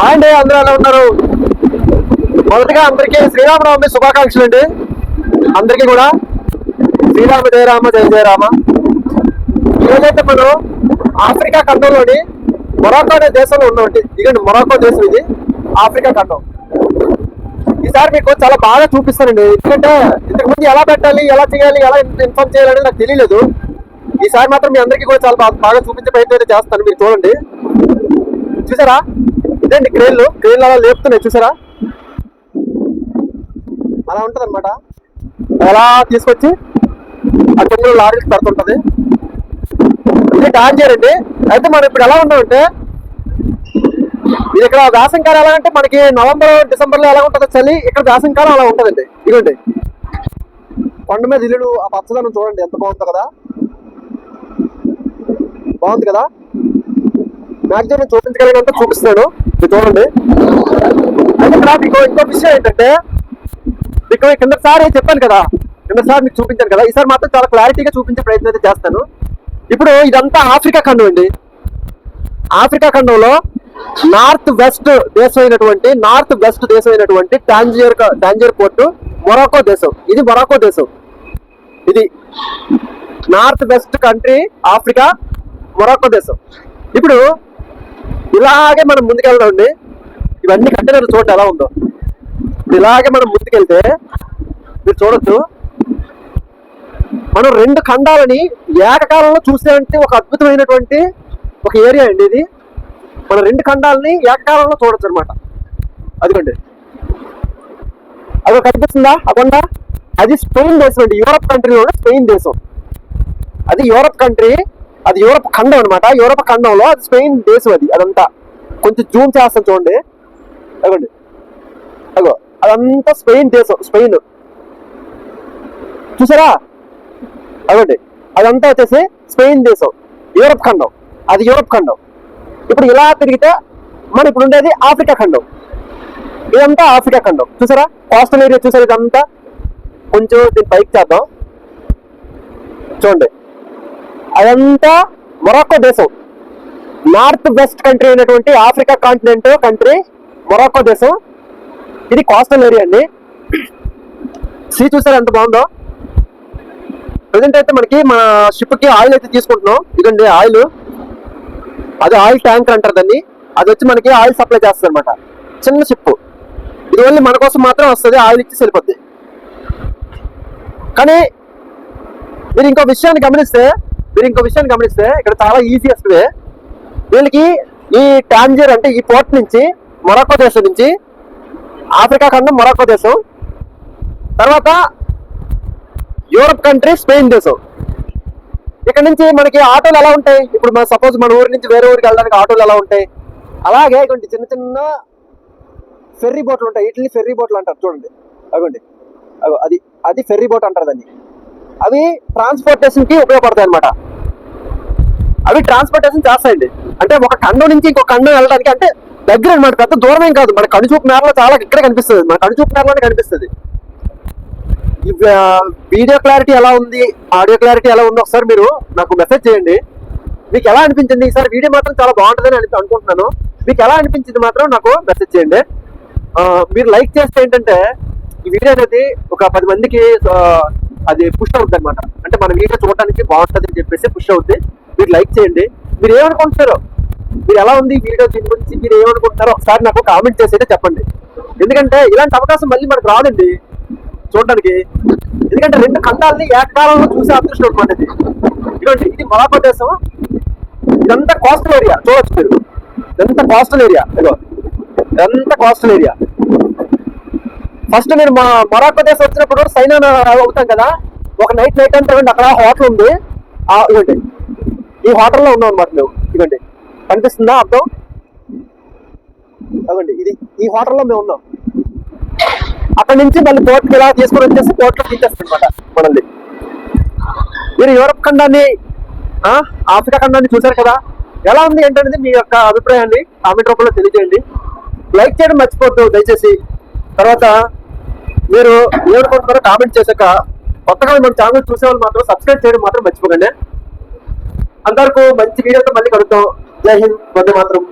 Hi అండి అందరూ ఎలా ఉన్నారు? మొదటగా అందరికీ శ్రీరామనవమి శుభాకాంక్షలు అండి అందరికీ కూడా శ్రీరామ జయరామ జయ జయరామ ఈరోజైతే మనం ఆఫ్రికా ఖండంలోని మొరాకో అనే దేశంలో ఉన్నామండి. ఇదండి మొరాకో దేశం ఇది ఆఫ్రికా ఖండం. ఈసారి మీకు చాలా బాగా చూపిస్తానండి. ఎందుకంటే ఇంతకు ముందు ఎలా పెట్టాలి ఎలా చేయాలి ఎలా ఇన్ఫార్మ్ చేయాలని నాకు తెలియలేదు. ఈసారి మాత్రం మీ అందరికీ కూడా చాలా బాగా బాగా చూపించే ప్రయత్నం అయితే చేస్తాను. మీరు చూడండి. చూసారా? ఇదేంటి క్రేన్లు? క్రేన్లు అలా లేపుతున్నాయి చూసారా? అలా ఉంటుంది అనమాట అలా తీసుకొచ్చి ఆ కింద లారీకి పెడుతుంటది. ఇది డాంజర్ అండి. అయితే మనం ఇప్పుడు ఎలా ఉన్నామంటే ఇది ఇక్కడ వేసంకాలం ఎలా అంటే మనకి నవంబర్ డిసెంబర్లో ఎలా ఉంటుందో చలి ఇక్కడ వేసంకాలం అలా ఉంటుందండి. ఇదిగోండి. కొండ మీద ఇల్లుడు ఆ పచ్చదనం చూడండి ఎంత బాగుందో కదా. బాగుంది కదా? మ్యాక్సిమం చూపించగలిగినంత చూపిస్తున్నాను. మీరు చూడండి. అయితే ఇక్కడ మీకు ఇంకో విషయం ఏంటంటే మీకు కిందసారి చెప్పాను కదా. కిందసారి మీకు చూపించాను కదా. ఈసారి మాత్రం చాలా క్లారిటీగా చూపించే ప్రయత్నం అయితే చేస్తాను. ఇప్పుడు ఇదంతా ఆఫ్రికా ఖండం అండి. ఆఫ్రికా ఖండంలో నార్త్ వెస్ట్ దేశం అయినటువంటి నార్త్ వెస్ట్ దేశం అయినటువంటి టాంజియర్ టాంజియర్ పోర్టు మొరాకో దేశం. ఇది మొరాకో దేశం. ఇది north west country Africa Morocco దేశం. ఇప్పుడు ఇలాగే మనం ముందుకెళ్దాం అండి. ఇవన్నీ కంటైనర్ చూడండి ఎలా ఉందో. ఇలాగే మనం ముందుకెళ్తే మీరు చూడొచ్చు. మనం రెండు ఖండాలని ఏకకాలంలో చూసేటువంటి ఒక అద్భుతమైనటువంటి ఒక ఏరియా అండి ఇది. మన రెండు ఖండాలని ఏకకాలంలో చూడొచ్చు అనమాట అదిగోండి. అది కనిపిస్తుందా? అకుండా అది స్పెయిన్ దేశం అండి. యూరప్ కంట్రీలో స్పెయిన్ దేశం. అది యూరప్ కంట్రీ అది యూరప్ ఖండం అనమాట యూరప్ ఖండంలో అది స్పెయిన్ దేశం అది అదంతా. కొంచెం జూమ్ చేస్తాం చూడండి. అగోండి. అగో అదంతా స్పెయిన్ దేశం స్పెయిన్. చూసారా? అగోండి. అదంతా వచ్చేసి స్పెయిన్ దేశం యూరప్ ఖండం. అది యూరప్ ఖండం. ఇప్పుడు ఇలా తిరిగితే మన ఇప్పుడు ఉండేది ఆఫ్రికా ఖండం. ఇదంతా ఆఫ్రికా ఖండం. చూసారా? కోస్టల్ ఏరియా చూసారా ఇదంతా? కొంచెం దీన్ని పైకి చేద్దాం. చూడండి. అదంతా మొరాకో దేశం. నార్త్ వెస్ట్ కంట్రీ అయినటువంటి ఆఫ్రికా కాంటినెంట్ కంట్రీ మొరాకో దేశం. ఇది కోస్టల్ ఏరియా అండి. సీ చూసారు ఎంత బాగుందో? ప్రజెంట్ అయితే మనకి మన షిప్కి ఆయిల్ అయితే తీసుకుంటున్నాం. ఇదండి ఆయిల్. అది ఆయిల్ ట్యాంకర్ అంటారు దాన్ని. అది వచ్చి మనకి ఆయిల్ సప్లై చేస్తుంది అనమాట చిన్న షిప్ ఇది ఓన్లీ మన కోసం మాత్రం వస్తుంది ఆయిల్ ఇచ్చి వెళ్ళిపోద్ది. కానీ మీరు ఇంకో విషయాన్ని గమనిస్తే మీరు ఇంకో విషయాన్ని గమనిస్తే ఇక్కడ చాలా ఈజియెస్ట్ వే వీళ్ళకి ఈ టాంజర్ అంటే ఈ పోర్ట్ నుంచి మొరాకో దేశం నుంచి ఆఫ్రికా ఖండం మొరాకో దేశం తర్వాత యూరప్ కంట్రీ స్పెయిన్ దేశం. ఇక్కడ నుంచి మనకి ఆటోలు ఎలా ఉంటాయి? ఇప్పుడు మన సపోజ్ మన ఊరి నుంచి వేరే ఊరికి వెళ్ళడానికి ఆటోలు ఎలా ఉంటాయి? అలాగే ఇటువంటి చిన్న చిన్న ఫెర్రీ బోట్లు ఉంటాయి. ఇట్లీ ఫెర్రీ బోట్లు అంటారు. చూడండి. అగోండి అగో అది అది ఫెర్రీ బోట్ అంటారు దాన్ని. అవి ట్రాన్స్పోర్టేషన్కి ఉపయోగపడతాయి అనమాట అవి ట్రాన్స్పోర్టేషన్ చేస్తాయండి అంటే ఒక ఖండం నుంచి ఇంకో ఖండం వెళ్ళడానికి అంటే దగ్గర అనమాట పెద్ద దూరం ఏం కాదు. మన కనుచూపు మేరలో చాలా ఇక్కడే కనిపిస్తుంది. మన కనుచూపు మేరలోనే కనిపిస్తుంది. వీడియో క్లారిటీ ఎలా ఉంది? ఆడియో క్లారిటీ ఎలా ఉందో? ఒకసారి మీరు నాకు మెసేజ్ చేయండి. మీకు ఎలా అనిపించింది? ఈసారి వీడియో మాత్రం చాలా బాగుంటుందని అని అనుకుంటున్నాను. మీకు ఎలా అనిపించింది మాత్రం నాకు మెసేజ్ చేయండి. మీరు లైక్ చేస్తే ఏంటంటే ఈ వీడియో అనేది ఒక పది మందికి అది పుష్ అవుతుంది అనమాట. అంటే మన వీడియో చూడడానికి బాగుంటుంది అని చెప్పేసి పుష్ అవుద్ది. మీరు లైక్ చేయండి. మీరు ఏమనుకుంటున్నారో? మీరు ఎలా ఉంది వీడియో దీని గురించి మీరు ఏమనుకుంటున్నారో ఒకసారి నాకు కామెంట్ చేసి అయితే చెప్పండి. ఎందుకంటే ఇలాంటి అవకాశం మళ్ళీ మనకు రాదండి చూడడానికి. ఎందుకంటే రెండు ఖండాలని ఏకకాలంలో చూసే అదృష్టం అనమాట ఇది. ఇదిగోండి ఇది మలాప్రదేశం ఇదంతా కోస్టల్ ఏరియా చూడొచ్చు మీరు. ఇదంతా కోస్టల్ ఏరియా ఇదో ఇదంతా కోస్టల్ ఏరియా ఫస్ట్ నేను మా మొరాకో దేశం వచ్చినప్పుడు సైనా అవుతాం కదా. ఒక నైట్ నైట్ అంతా అక్కడ హోటల్ ఉంది. ఇవ్వండి. ఈ హోటల్లో ఉన్నాం అనమాట మేము ఇదండి కనిపిస్తుందా అర్థం? అవ్వండి ఇది ఈ హోటల్లో మేము ఉన్నాం. అక్కడ నుంచి మళ్ళీ పోర్ట్కి ఇలా తీసుకొని వచ్చేసి పోర్ట్లో తీసేస్తాం అనమాట మనల్ని. మీరు యూరప్ ఖండాన్ని ఆఫ్రికా ఖండాన్ని చూశారు కదా? ఎలా ఉంది ఏంటనేది మీ యొక్క అభిప్రాయాన్ని కామెంట్ రూపంలో తెలియజేయండి. లైక్ చేయడం మర్చిపోద్దు దయచేసి. తర్వాత మీరు ఏమనుకుంటున్నారో కామెంట్ చేశాక కొత్తగా మన ఛానల్ చూసే వాళ్ళు మాత్రం సబ్స్క్రైబ్ చేయడం మాత్రం మర్చిపోకండి. అందరికీ మంచి వీడియోతో మళ్ళీ కలుద్దాం. జై హింద్. వందే మాత్రం.